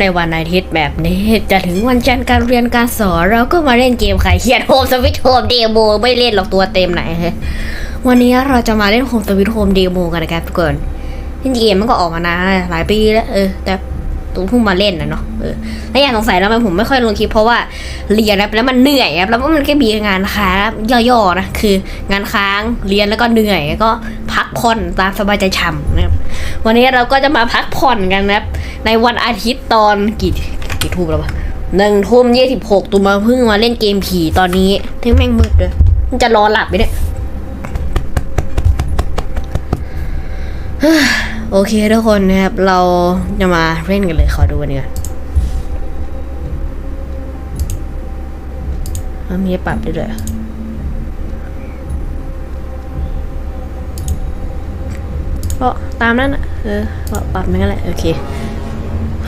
ในวันอาทิตย์แบบนี้ จะถึงวันจันทร์การเรียนการสอนเราก็มาเล่นเกมขายเขียนโฮมสวิตโฮมเดโมไม่เล่นหรอกตัวเต็มไหนวันนี้เราจะมาเล่นโฮมสวิตโฮมเดโมกันนะครับทุกคนจริงๆเกมมันก็ออกมานานหลายปีแล้วเออแต่ตุ้มเพิ่งมาเล่นนะเนาะเออและอย่างสงสัยแล้วทำไมผมไม่ค่อยลงคลิปเพราะว่าเรียนแล้วแล้วมันเหนื่อยครับแล้วมันก็มีงานค้างย่อๆนะคืองานค้างเรียนแล้วก็เหนื่อยแล้วก็พักผ่อนตามสบายใจฉ่ำนะครับวันนี้เราก็จะมาพักผ่อนกันนะครับ ในวันอาทิตย์ตอนกี่กี่ทุ่มแล้ววะหนึ่งทุ่มยี่สิบหกตูมาเพิ่งมาเล่นเกมผีตอนนี้ที่แม่งมืดเลยมันจะรอหลับไหมเนี่ยเฮ้ยโอเคทุกคนนะครับ เราจะมาเล่นกันเลยขอดูกันดีกว่าเอามีปรับได้ด้วยเหรอก็ตามนั้นอะเออปรับนั่นแหละ โอเค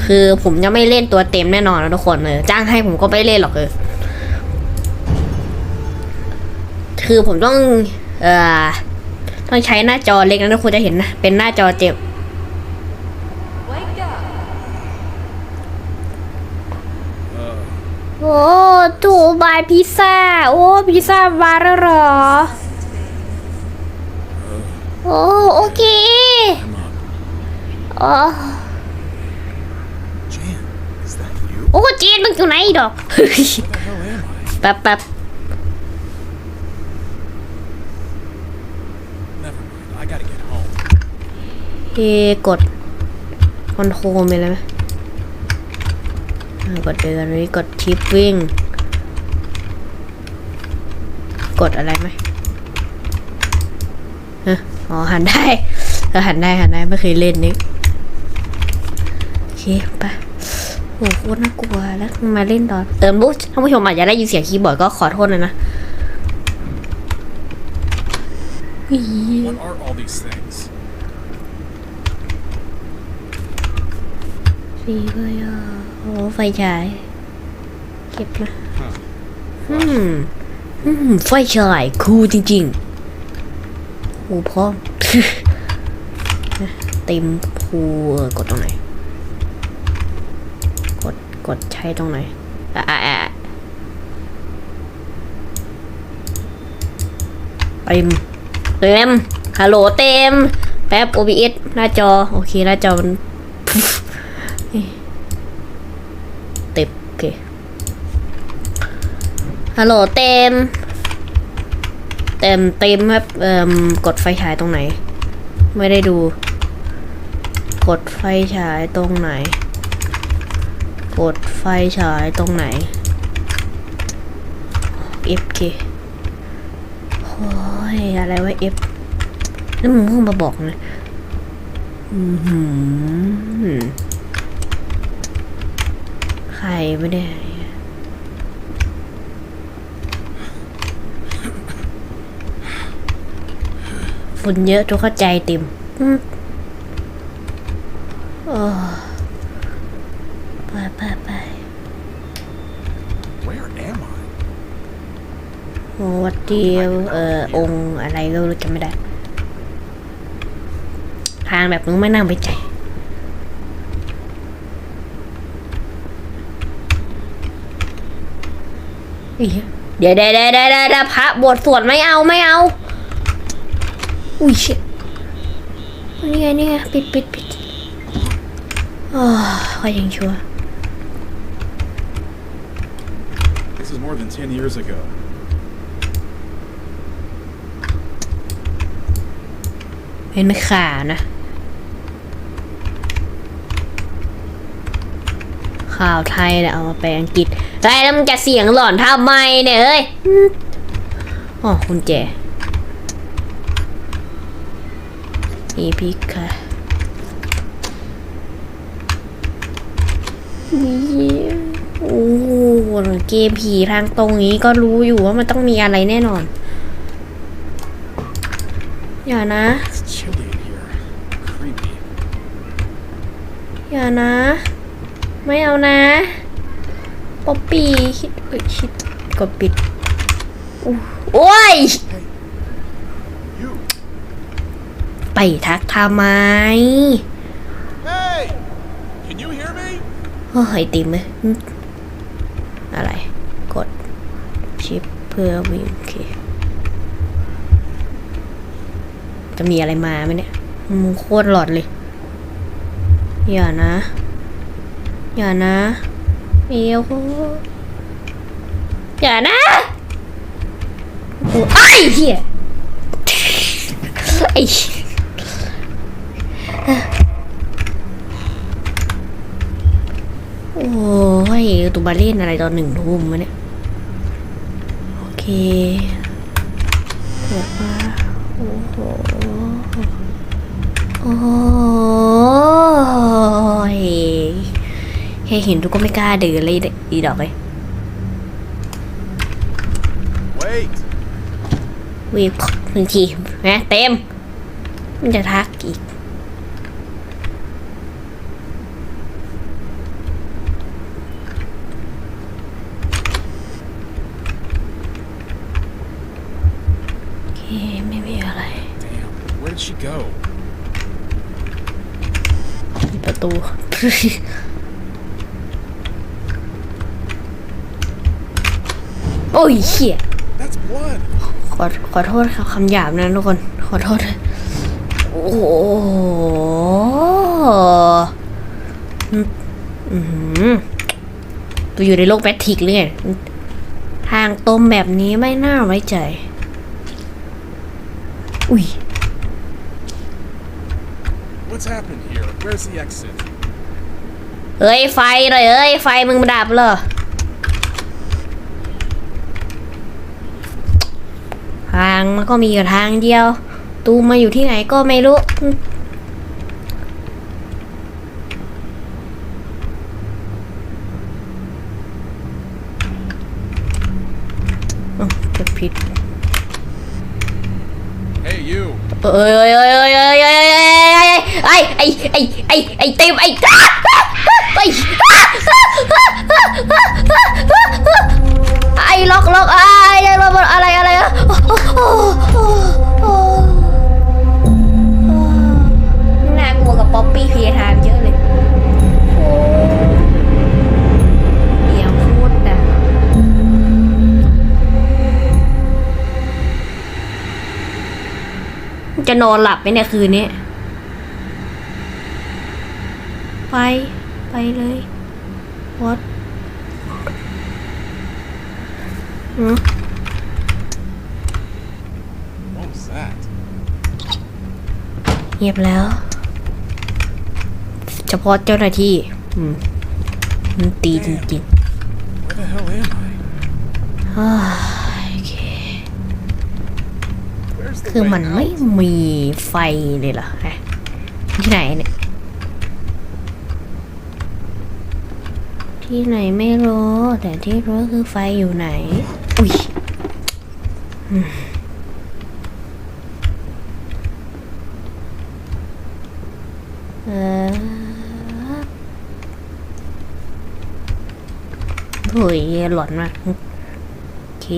คือผมจะไม่เล่นตัวเต็มแน่นอนนะทุกคนเออจ้างให้ผมก็ไม่เล่นหรอกเออคือผมต้อง เอ่อ ต้องใช้หน้าจอเล็กนะทุกคนจะเห็นนะ เป็นหน้าจอเจ็บโอ้ถูบายพิซซ่า โอ้พิซซ่ามาแล้วเหรอ โอ้โอเคโอ้ Jan, is that you? โอ้เจนมึงอยู่ไหนดอก Where the hell am I? แป๊บแป๊บ Never mind. I gotta get home. เอกดคอนโทรลไปเลยไหมอ่ากดเดินอันนี้กดชิปวิ่ง กดอะไรไหมฮะอ๋อหันได้เออหันได้หันได้ไม่เคยเล่นนี่โอเคไป โอ้โหโคตรน่ากลัวแล้วมาเล่นตอนเติมรู้ท่านผู้ชมอาจจะได้ยินเสียงคีย์บอร์ดก็ขอโทษเลยนะอี What are all these things? สีก็ยอโอ้ไฟฉาย เก็บนะ Huh. อืมอืมไฟฉายคูลจริงๆโอ้พ่อเต็มพูเออกดตรงไหน กดใช้ตรงไหนอะอะเต็มเต็มฮัลโหลเต็ม แป๊บ OBS หน้าจอ โอเค หน้าจอมันเต็มโอเค ฮัลโหลเต็ม เต็มเต็มครับเอ่มกดไฟฉายตรงไหน ไม่ได้ดู กดไฟฉายตรงไหน กดไฟฉายตรงไหน FK โอ้ยอะไรวะ F แล้วมึงเพิ่งมาบอกนะอือหือใครไม่ได้ฝุ่นเยอะทุกเข้าใจติมอืมโอ้ไปไปไป Where am I? โอ้ วัดเดียวเอ่อองค์อะไรก็รู้จำไม่ได้ ทางแบบมึงไม่นั่งไปใจเอ้ยเดี๋ยวเดี๋ยวเดี๋ยวเดี๋ยวเดี๋ยวพระบทสวดไม่เอาไม่เอา อุ้ยเชินี่ไงนี่ไงปิดปิดปิดโอ้ก็ยังชัวร์ This is more than 10 years ago. เป็นข่าวนะข่าวไทยเนี่ยเอามาแปลอังกฤษไรแล้วมึงจะเสียงหลอนทำไมเนี่ยเฮ้ยอ๋อคุณแจอีพิกค่ะโอ้โหเกมผีทางตรงนี้ก็รู้อยู่ว่ามันต้องมีอะไรแน่นอน อย่านะ It's chilly in here. Creepy. อย่านะ ไม่เอานะ ป๊อปปี้คิดเอ้ยชิดกดปิดอู้โอ้ย You. ไปทักทำไม Hey! Can you hear me? โอ้ยไอติมไหมอืมอะไร กดชิปเพื่อวิ่งโอเค จะมีอะไรมาไหมเนี่ยมึงโคตรหลอดเลย อย่านะ อย่านะเมียวอย่านะโอ้ไอ้เหี้ยไอ้โอ้ยตุมาเล่นอะไรตอนหนึ่งทุ่มวะเนี่ย โอเคเปิดมา โอ้โหโอ้ยแค่เห็นทุกก็ไม่กล้าเดินเลยอีดอกเลย Wait! วีบหนึ่งทีนะเต็ม มันจะทักอีก โอเค ไม่มีอะไร Damn, where did she go? ปิดประตู โอ้ยเหี้ย That's blood! ขอขอโทษครับคำหยาบนะทุกคน ขอโทษนะโอ้โหอืมอื้อหือตัวอยู่ในโลกแบททิกเลยไงทางตรงแบบนี้ไม่น่าไว้ใจ อุ้ย What's happened here? Where's the exit? เอ้ยไฟหน่อยเอ้ยไฟมึงมาดับเหรอทางมันก็มีอยู่ทางเดียว ตูมมาอยู่ที่ไหนก็ไม่รู้อืมอ้าวกดผิด Hey, you! เอ้ยเอ้ยเอ้ยเอ้ยเอ้ยเอ้ยเอ้ย ไอ้ไอ้ไอ้ไอ้ไอ้เต็มไอ้ไอ้ไอ้ล็อกล็อกไอ้ยังล็อกอะไรอะไรอะน่ากลัวกับป๊อปปี้เพทานเยอะเลยเดี๋ยวพูดนะจะนอนหลับไหมเนี่ยคืนนี้ ไป ไปเลยวัดอืม What was that? เงียบแล้ว เฉพาะเจ้าหน้าที่ อืมมันตีจริง Where the hell am I? ๆอ้ายโอเค Where's the คือ way มันไม่ out? มีไฟเลยเหรอฮะที่ไหนเนี่ย ที่ไหนไม่รู้ แต่ที่รู้คือไฟอยู่ไหน อุ้ยอืมเออโอ้ยหลอนมากโอเค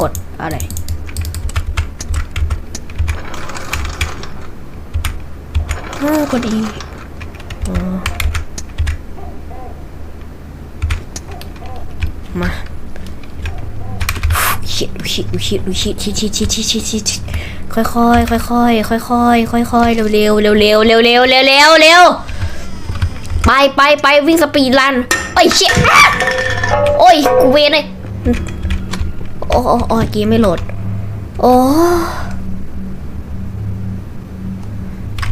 กดอะไรเออกดอีอ๋อ มาชิดชิดชิดชิดชิดชิดชิดชิดชิดชิดชิดค่อยค่อยค่อยค่อยค่อยค่อยค่อยค่อยเร็วเร็วเร็วเร็วเร็วเร็วเร็วเร็วเร็วไปไปไปวิ่งสปีดรันเอ้ยเชี่ยโอ้ยกูเวนเลยโอ้โอ้โอ้เกมไม่โหลดโอ้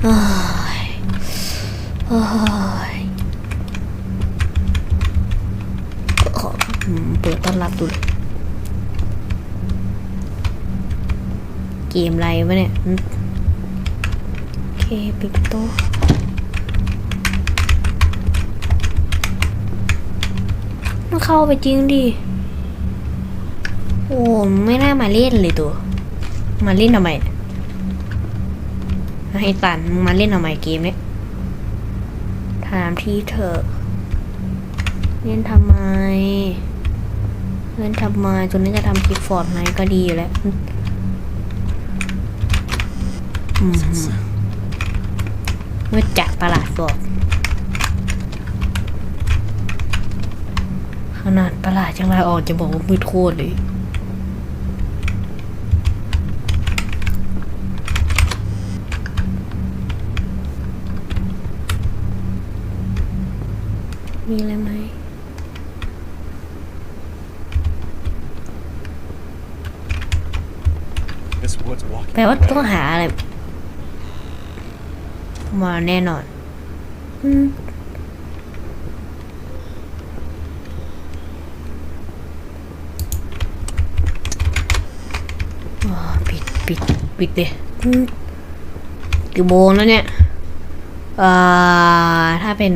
โอ้ยโอ้ยขออืม เปิดต้อนรับดูเลยเกมอะไรวะเนี่ยอืมโอเคปิดประตูมันเข้าไปจริงดิ โอ้ไม่น่ามาเล่นเลยตัว มาเล่นทำไมให้ตันมึงมาเล่นทำไมเกมเนี้ย ถามที่เธอะเล่นทำไม เล่นทำไมจนนี้จะทำคลิปฟอร์ดไหนก็ดีอยู่แล้วอืม What's that sound? มืดจัดประหลาดบอกขนาดประหลาดจังไรออกจะบอกว่ามืดโคตรเลย มีอะไรไหม This wood's walking. แปลว่าต้องหาอะไร มาแน่นอน อืมอ๋อปิดปิดปิดเลยอืมกี่โมงแล้วเนี่ยอ่าถ้าเป็น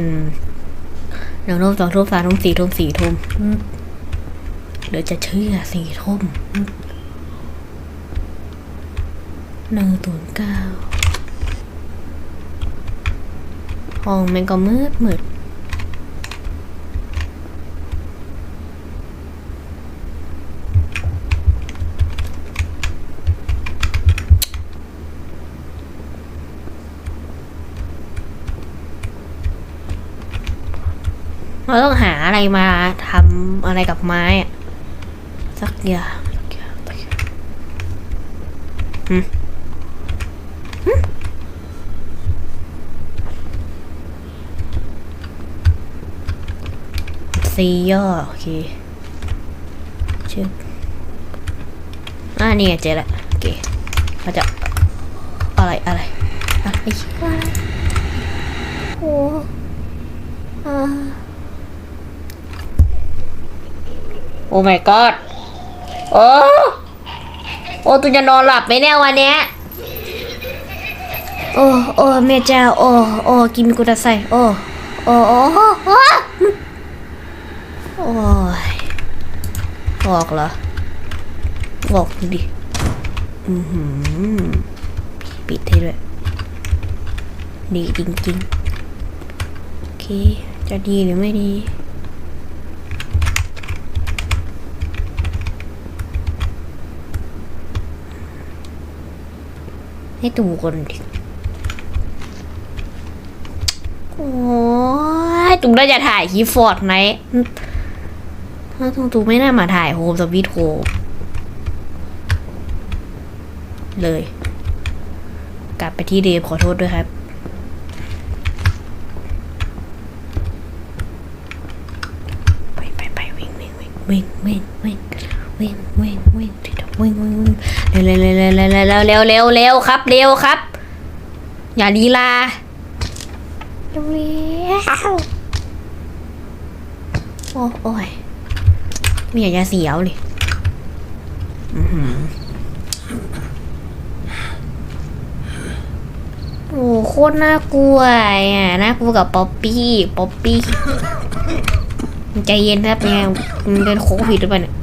หนึ่งทุ่มสองทุ่มสามทุ่มสี่ทุ่มสี่ทุ่มเดี๋ยวจะเชื่อสี่ทุ่มหนึ่งศูนย์เก้าห้องมันก็มืดมืด เราต้องหาอะไรมาทำอะไรกับไม้อะสักอย่างสักอย่างสักอย่างหืมซีย่อโอเคชื่ออ่านี่ไงเจอละโอเคเราจะอะไรอะไรอะไรชื่ออะไรโอ้อ่าโอ้ my god โอ้โอ้ตุจะนอนหลับไหมเนี่ยวันเนี้ยโอ้โอ้แม่เจ้าโอ้โอ้กินกุตาไซโอ้โอ้โอ้โอ้โอ้โอ้ยบอกเหรอบอกดิอือหือปิดให้ด้วยดีจริงๆโอเคจะดีหรือไม่ดี ให้ตูก่อนดิโอ้ยตูน่าจะถ่ายคลิฟอร์ดไหมถ้าตูตูไม่น่ามาถ่ายโฮมสวีทโฮมเลย กลับไปที่เดิมขอโทษด้วยครับไปไปไปวิ่งวิ่งวิ่งวิ่งวิ่งวิ่งวิ่ง เร็วเร็วเร็วเร็วเร็วเร็วเร็วครับเร็วครับ อย่าดีลาเร็วโอ้โอ้ยมีอยากจะเสียวเลยโอ้โคตรน่ากลัวอะน่ากลัวกับป๊อปปี้ป๊อปปี้ใจเย็นแป๊บนึงมันเป็นโค้กผิดหรือเปล่าเนี่ย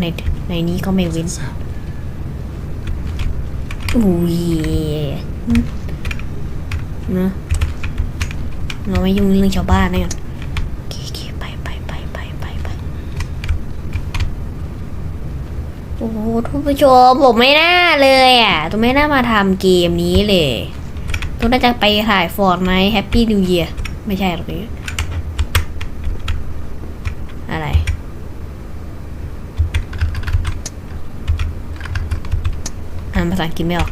ในในนี้ก็ไม่เว้นอุ้ยนะเราไม่ยุ่งเรื่องชาวบ้านนะกันโอเคโอเคไปไปไปไปไปไปโอ้โหทุกผู้ชมผมไม่น่าเลยอะตัวไม่น่ามาทำเกมนี้เลยตัวน่าจะไปถ่ายฟอร์ดไหมแฮปปี้นิวเยียร์ไม่ใช่หรอกนี่อะไร ภาษาอังกฤษไม่ออก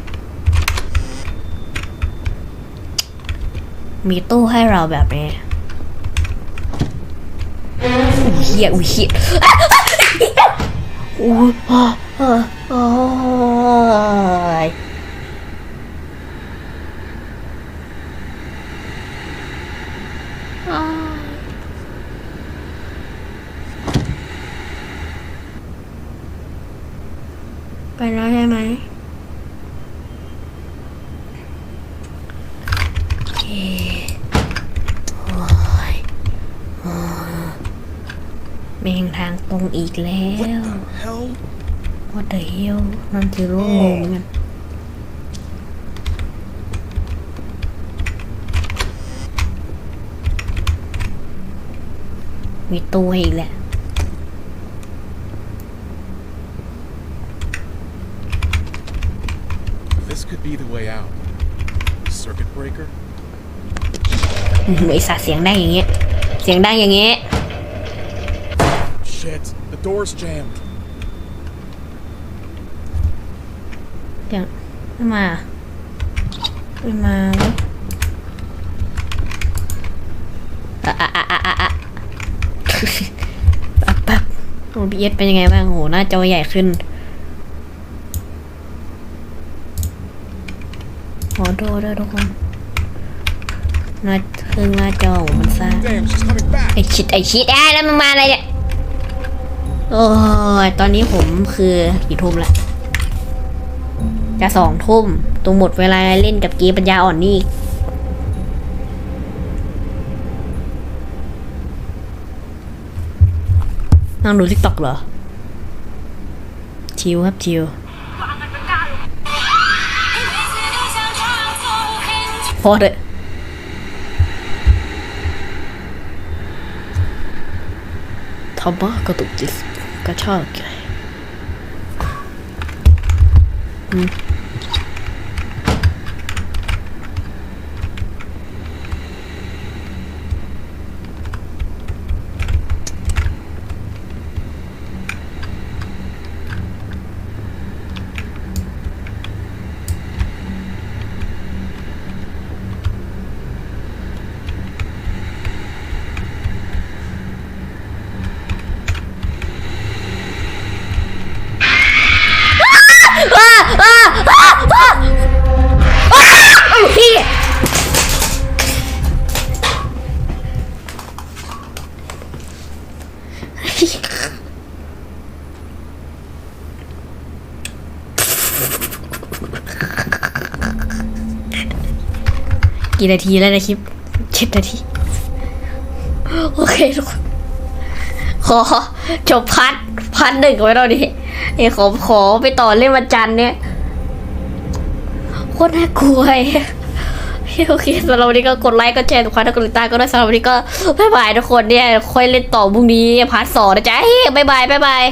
มีตู้ให้เราแบบนี้อุ้ยเฮียอุ้ยเฮียอุ้ยอะอะอะอะไปแล้วใช่ไหมโอเคโอ้ยโอ้ยแม่งทางตรง อีกแล้ว Hell? What the hell นั่นคือรู้งงเหมือนกันมีตัวอีกแหละ This This could be the way out. Circuit breaker? อืมไอสัตว์เสียงดังอย่างเงี้ย เสียงดังอย่างเงี้ย Shit, the door's jammed. เดี๋ยวไม่มาไม่มาเว้ยอะอะอะอะอะอะแป๊บแป๊บโอบีเอสเป็นยังไงบ้างโหหน้าจอใหญ่ขึ้น ขอโทษด้วยทุกคนหน้าเครื่องหน้าจอผมมันซ่า Damn, she's coming back. ไอชิดไอชิดไอ้แล้วมันมาอะไรเนี่ย โอ้ยตอนนี้ผมคือกี่ทุ่มละ จะสองทุ่มตรงหมดเวลาเล่นกับเกมปัญญาอ่อนนี่อีกนั่งดูทิกตอกเหรอ ชิวครับชิวพอเถอะทำบ้ากระตุกจิต กระชากใจอืมอ้าอ้าอ้าอ้าอ้าไอ้เหี้ย กี่นาทีแล้วนะคลิปเจ็ดนาที โอเคทุกคน ขอจบพัดพัดหนึ่งไว้ตอนนี้เอ้ยขอขอไปต่อเล่นวันจันทร์เนี่ยโคตรน่ากลัว โอเคสำหรับวันนี้ก็กดไลค์กดแชร์ทุกคนถ้ากดติดตามก็ได้สำหรับวันนี้ก็บ๊ายบายทุกคนเนี่ยค่อยเล่นต่อพรุ่งนี้พาร์ทสองนะจ๊ะเฮ้ยบ๊ายบายบ๊ายบาย